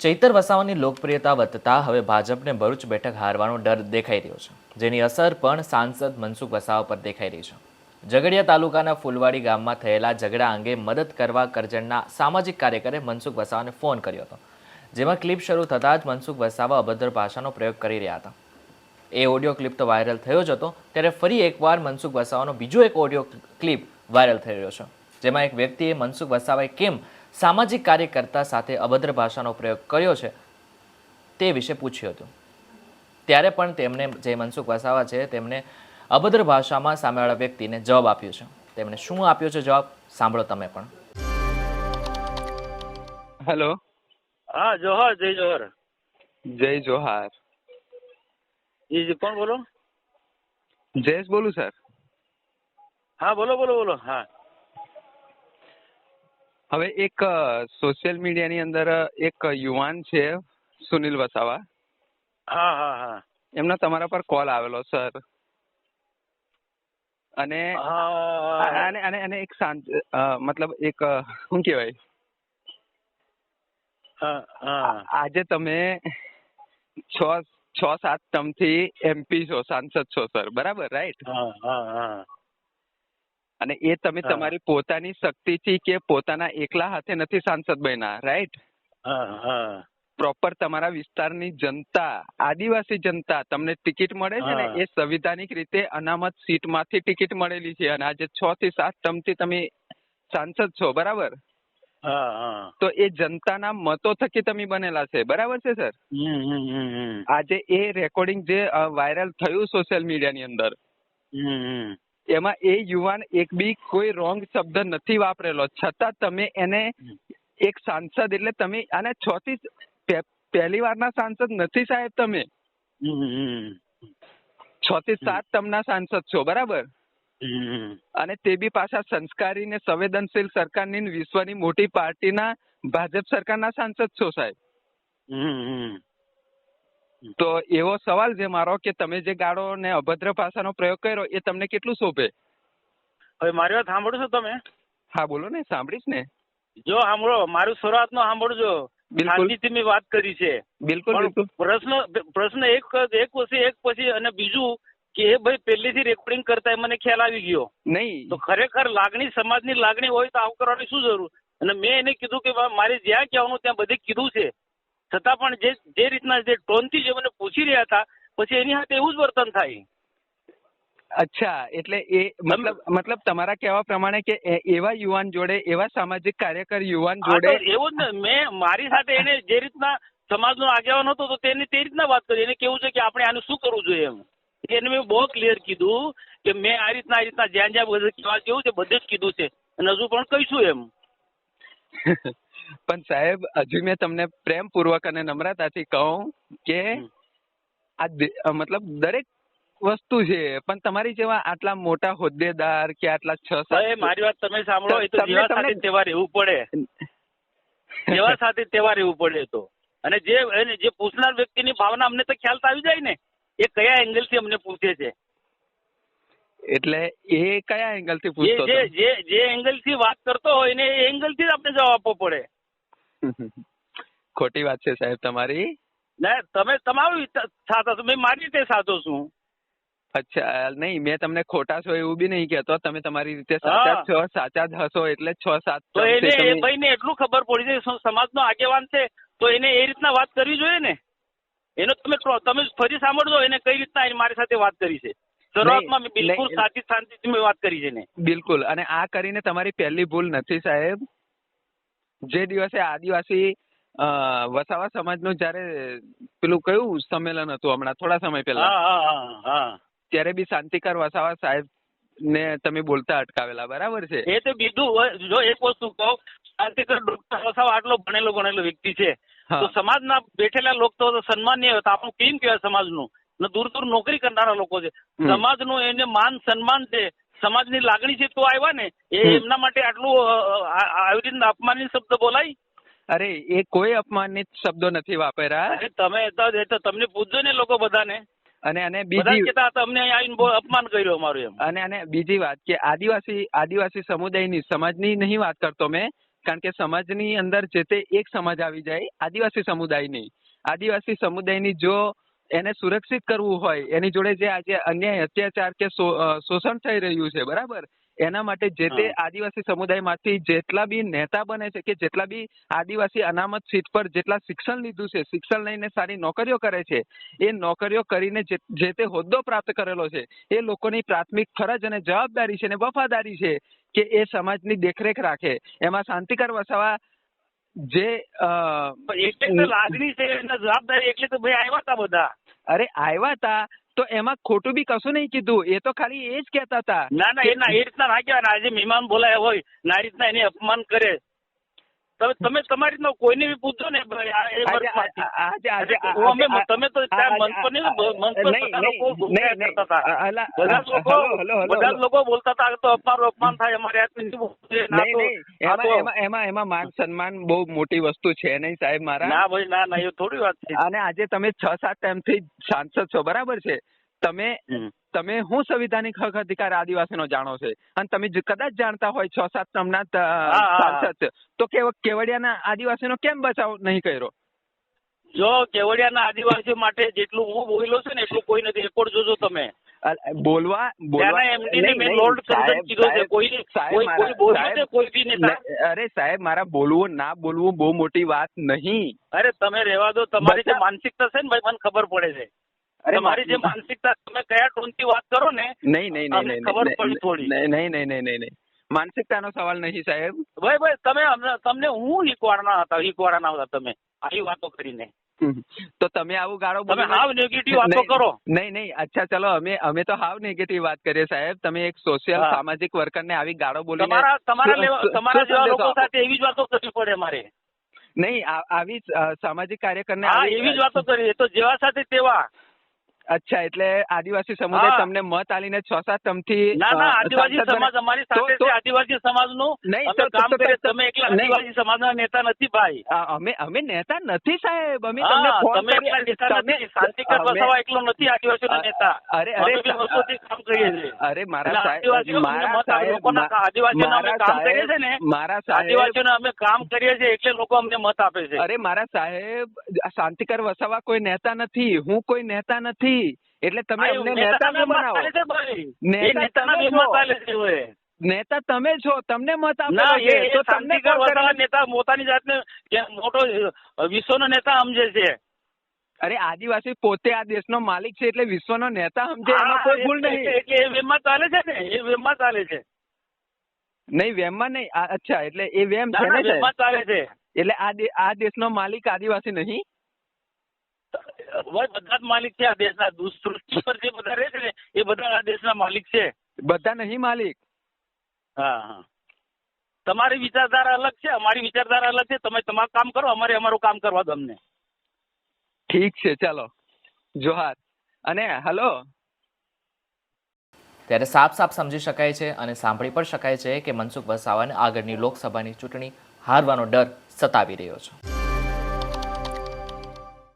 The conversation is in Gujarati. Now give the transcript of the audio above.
ચૈતર વસાવાની લોકપ્રિયતા વધતા હવે ભાજપને ભરૂચ બેઠક હારવાનો ડર દેખાઈ રહ્યો છે, જેની અસર પણ સાંસદ મનસુખ વસાવા પર દેખાઈ રહી છે. ઝઘડિયા તાલુકાના ફુલવાડી ગામમાં થયેલા ઝઘડા અંગે મદદ કરવા કરજણના સામાજિક કાર્યકરે મનસુખ વસાવાને ફોન કર્યો હતો. જેમાં ક્લિપ શરૂ થતાં જ મનસુખ વસાવા અભદ્ર ભાષાનો પ્રયોગ કરી રહ્યા હતા. એ ઓડિયો ક્લિપ તો વાયરલ થયો જ હતો, ત્યારે ફરી એકવાર મનસુખ વસાવાનો બીજો એક ઓડિયો ક્લિપ વાયરલ થઈ રહ્યો છે, જેમાં એક વ્યક્તિએ મનસુખ વસાવાએ કેમ સામાજિક કાર્યકર્તા સાથે અભદ્ર ભાષાનો પ્રયોગ કર્યો છે તે વિશે પૂછ્યું હતું. ત્યારે પણ તેમણે જે મનસુખ વસાવા છે તેમણે અભદ્ર ભાષામાં સામેવાળા વ્યક્તિને જવાબ આપ્યો છે. તેમણે શું આપ્યો છે જવાબ? સાંભળો તમે પણ. હેલો હા જોહર જય જોહર. જય જોહાર. જી જી કોણ બોલો? જયેશ બોલું સર? હા બોલો બોલો બોલો. હા. હવે એક સોશિયલ મીડિયાની અંદર એક યુવાન છે સુનિલ વસાવા. હા હા હા. એમનો તમારા પર કોલ આવેલો સર અને અને અને અને એક શાંત મતલબ એક શું કહેવાય? આજે તમે છ છ સાત ટર્મથી એમપી છો સાંસદ છો સર બરાબર રાઈટ હા હા હા. અને એ તમે તમારી પોતાની શક્તિથી કે પોતાના એકલા હાથે નથી સાંસદ બન્યા રાઈટ પ્રોપર તમારા વિસ્તારની જનતા આદિવાસી જનતા તમને ટિકિટ મળે છે ને એ સંવિધાનિક રીતે અનામત સીટમાંથી ટિકિટ મળેલી છે અને આજે છ થી સાત ટર્મથી તમે સાંસદ છો બરાબર? તો એ જનતાના મતો થકી તમે બનેલા છે બરાબર છે સર? આજે એ રેકોર્ડિંગ જે વાયરલ થયું સોશિયલ મીડિયાની અંદર. એમાં એ યુવાન એક બી કોઈ રોંગ શબ્દ નથી વાપરેલો. છતાં તમે એને એક સાંસદ એટલે તમે અને છ થી પહેલી વારના સાંસદ નથી સાહેબ તમે. છ થી સાત તમના સાંસદ છો બરાબર? અને તે બી પાછા સંસ્કારી ને સંવેદનશીલ સરકારની ને વિશ્વની મોટી પાર્ટીના ભાજપ સરકારના સાંસદ છો સાહેબ. તો એવો સવાલ છે મારો કે તમે જે ગાળો ને અભદ્ર ભાષાનો પ્રયોગ કર્યો એ તમને કેટલું શોભે? હવે મારી વાત સાંભળો છો તમે? હા બોલો ને સાંભળીશ ને. જો સાંભળો મારું શરૂઆત નો સાંભળજો શાંતિથી મેં વાત કરી છે. બિલકુલ બિલકુલ. પ્રશ્ન પ્રશ્ન એક એક પછી એક પછી અને બીજું કે ભાઈ પહેલેથી રેકોર્ડિંગ કરતા એ મને ખ્યાલ આવી ગયો. નહીં. તો ખરેખર લાગણી સમાજની લાગણી હોય તો આવું કરવાની શું જરૂર? અને મેં એને કીધું કે મારે જ્યાં કહેવાનું ત્યાં બધે કીધું છે. છતાં પણ જે જે રીતના જે ટોનથી જે મને પૂછી રહ્યા હતા પછી એની સાથે એવું જ વર્તન થાય. અચ્છા એટલે એ મતલબ મતલબ તમારા કહેવા પ્રમાણે કે એવા યુવાન જોડે એવા સામાજિક કાર્યકર યુવાન જોડે એવું જ મેં મારી સાથે એને જે રીતના સમાજનો આગેવાન હતો તો તેને તે રીતના વાત કરી. એને કેવું છે કે આપણે આનું શું કરવું જોઈએ એમ? એને મેં બહુ ક્લિયર કીધું કે મેં આ રીતના આ રીતના જ્યાં જ્યાં કહેવા જેવું છે બધે જ કીધું છે. અને હજુ પણ કહીશું એમ. પણ સાહેબ હજુ મેં તમને પ્રેમપૂર્વક અને નમ્રતાથી કહું કે આ મતલબ દરેક વસ્તુ છે પણ તમારી જેવા આટલા મોટા હોદ્દેદાર કે આટલા છ સાત મારી વાત તમે સાંભળો એ તો જેવા સાથે તેવા રહેવું પડે. જેવા સાથે તેવા રહેવું પડે તો. અને જે જે પૂછનાર વ્યક્તિની ભાવના અમને તો ખ્યાલ આવી જાય ને. એ કયા એંગલથી અમને પૂછે છે? એટલે એ કયા એંગલથી જે પૂછતો? જે જે એંગલથી વાત કરતો હોય ને એ એંગલથી જ આપણે જવાબ આપવો પડે. ખોટી વાત છે સાહેબ તમારી. ના તમે તમારું સાચો છો. મેં મારી રીતે સાચો છું. અચ્છા નહીં મેં તમને ખોટા છો એવું બી નહીં કહેતો. તમે તમારી રીતે સાચા છો સાચા જ હશો એટલે છ સાત તો એને એ ભાઈને એટલું ખબર પડી જાય સ- સમાજનો આગેવાન છે તો એને એ રીતના વાત કરવી જોઈએ ને? એનો તમે તમે ફરી સાંભળજો એને કઈ રીતના મારી સાથે વાત કરી છે. શરૂઆતમાં બિલકુલ સાચી શાંતિથી મેં વાત કરી છે ને બિલકુલ અને આ કરીને તમારી પહેલી ભૂલ નથી સાહેબ. જે દિવસે આદિવાસી વસાવા સમાજનું જ્યારે પેલું કયું સંમેલન હતું હમણાં થોડા સમય પહેલા? ત્યારે બી શાંતિકાર વસાવા સાહેબ ને તમે બોલતા અટકાવેલા બરાબર છે? એ તો બીજું. જો એક વસ્તુ કહું શાંતિકાર ડોક્ટર વસાવા આટલો ભણેલો ગણેલો વ્યક્તિ છે. તો સમાજના બેઠેલા લોકો તો સન્માનીય હોય તો આપણું કેમ કહેવાય સમાજનું? ને દૂર દૂર નોકરી કરનારા લોકો છે. સમાજનું એને માન સન્માન છે. સમાજની લાગણી છે તો આવ્યા ને એ એમના માટે આટલું આવી રીતના અપમાનિત શબ્દ બોલાય? અરે એ કોઈ અપમાનિત શબ્દો નથી વાપર્યા. તમે તો તમને પૂછજો ને લોકો બધાને. અને અને બીજી કહેતા હતા, આવીને અપમાન કર્યું અમારું એમ. અને અને બીજી વાત કે આદિવાસી આદિવાસી સમુદાયની સમાજની નહીં વાત કરતો મેં કારણ કે સમાજની અંદર જે તે એક સમાજ આવી જાય આદિવાસી સમુદાયની. આદિવાસી સમુદાયની જો એને સુરક્ષિત કરવું હોય એની જોડે જે આજે અન્યાય અત્યાચાર કે શોષણ થઈ રહ્યું છે બરાબર? એના માટે જે તે આદિવાસી સમુદાયમાંથી જેટલા બી નેતા બને છે કે જેટલા બી આદિવાસી અનામત સીટ પર જેટલા શિક્ષણ લીધું છે શિક્ષણ લઈને સારી નોકરીઓ કરે છે એ નોકરીઓ કરીને જે જે તે હોદ્દો પ્રાપ્ત કરેલો છે એ લોકોની પ્રાથમિક ફરજ અને જવાબદારી છે અને વફાદારી છે કે એ સમાજની દેખરેખ રાખે. એમાં શાંતિકર વસાવા જે અ, એટલે તો લાગણી છે એના જવાબદારી એટલે તો ભાઈ આવ્યા હતા બધા. અરે આવ્યા તા? તો એમાં ખોટું બી કશું નહીં કીધું. એ તો ખાલી એ જ કહેતા હતા ના ના એના એ રીતના ના કહેવાય. આજે મહેમાન બોલાયા હોય ના રીતના એને અપમાન કરે. તમે તમે તમારી રીતના કોઈને બી પૂછો ને અમે તમે તો મન પર બધા લોકો બોલતા હતા તો અપમાન અપમાન થાય અમારે એમાં એમાં માન સન્માન બહુ મોટી વસ્તુ છે નહીં સાહેબ મારા. ના ભાઈ ના ના એ થોડી વાત છે. અને આજે તમે છ સાત ટાઈમથી સાંસદ છો બરાબર છે? તમે તમે હું સંવિધાનિક હક અધિકાર આદિવાસીનો જાણો છે? અને તમે કદાચ જાણતા હોય છ સાત નામના. સાંસદ તો કેવડિયાના આદિવાસીનો કેમ બચાવ નહીં કર્યો? જો કેવડિયાના આદિવાસીઓ માટે જેટલું હું બોલ્યો છું ને એટલું કોઈ નથી. રેકોર્ડ જોજો તમે. બોલવા અરે સાહેબ મારા બોલવું ના બોલવું બહુ મોટી વાત નહીં. અરે તમે રેવા દો. તમારી જે માનસિકતા છે ને ભાઈ મને ખબર પડે છે. તમારી જે માનસિકતા તમે કયા ટોનથી વાત કરો ને નહીં નહીં નહીં ખબર પડી થોડી. નહીં નહીં નહીં નહીં નહીં માનસિકતાનો સવાલ નહીં સાહેબ. ભાઈ ભાઈ તમે તમને હું ઈકવાડના હતા ઈકવાડના હતા તમે આવી વાતો કરીને. તો તમે આવું ગાળો તમે હાવ નેગેટિવ વાતો કરો. નહીં નહીં અચ્છા ચલો અમે અમે તો હાવ નેગેટિવ વાત કરીએ સાહેબ. તમે એક સોશિયલ. સામાજિક વર્કરને આવી ગાળો બોલો તમારા તમારા તમારા જેવા લોકો સાથે એવી જ વાતો કરવી પડે મારે નહીં આવી સામાજિક કાર્યકરને એવી જ વાતો કરી તો જેવા સાથે તેવા. અચ્છા એટલે આદિવાસી સમુદાય તમને મત આલીને છ સાત તમથી ના ના આદિવાસી સમાજ અમારી સાથે છે આદિવાસી સમાજનું. નહીં, તો- કામ કરે તમે એકલા. આદિવાસી સમાજના નેતા નથી ભાઈ. અમે અમે નેતા નથી સાહેબ. અમે તમને ફોન તમે એકલા નેતા નથી શાંતિકર વસાવા એકલો નથી આદિવાસીનો નેતા. અરે અરે વર્ષોથી કામ કરીએ છીએ. અરે મારા સાહેબ મારા. સાહેબ લોકોના અમે કામ કરીએ છે છીએ ને મારા સાહેબ આદિવાસીઓને અમે કામ કરીએ છીએ એટલે લોકો અમને મત આપે છે. અરે મારા સાહેબ શાંતિકર વસાવા કોઈ નેતા નથી હું કોઈ નેતા નથી. એટલે તમે અમને નેતા કેમ બનાવો. નેતા તમે છો. તમને મત આપેલો છે તો તમને? નેતા પોતાની જાતને મોટો વિશ્વનો નેતા સમજે છે. અરે આદિવાસી પોતે આ દેશનો માલિક છે એટલે વિશ્વનો નેતા સમજે એમાં કોઈ ભૂલ નહીં. એટલે એ વેમમાં ચાલે છે ને? એ વેમમાં ચાલે છે. નહીં વેમમાં નહીં. અચ્છા એટલે એ વેમ છે ને ચાલે છે. એટલે આ આ દેશનો માલિક આદિવાસી નહીં? બધા જ માલિક છે આ દેશના સૃષ્ટિ પર જે બધા રહે છે ને એ બધા આ દેશના માલિક છે. બધા નહીં માલિક. હા હા. તમારી વિચારધારા અલગ છે અમારી વિચારધારા અલગ છે તમે તમારું કામ કરો અમારે અમારું કામ કરવા દો અમને. ઠીક છે ચાલો. જોહાર. અને હલો. ત્યારે સાફ સાફ સમજી શકાય છે અને સાંભળી પણ શકાય છે કે મનસુખ વસાવાને આગળની લોકસભાની ચૂંટણી હારવાનો ડર સતાવી રહ્યો છે.